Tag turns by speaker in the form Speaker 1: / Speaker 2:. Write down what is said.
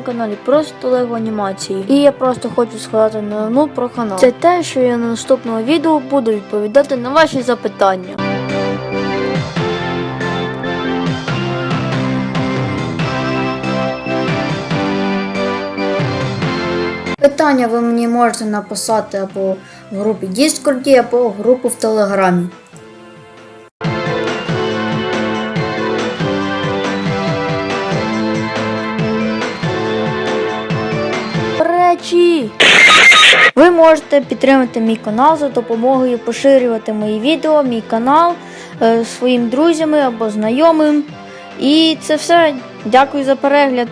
Speaker 1: каналі просто Лего анімації. І я просто хочу сказати новину про канал. Це те, що я на наступному відео буду відповідати на ваші запитання. Питання ви мені можете написати або в групі Діскорді, або в групу в Телеграмі. Речі! Ви можете підтримати мій канал за допомогою поширювати мої відео, мій канал е, своїм друзям або знайомим. І це все. Дякую за перегляд.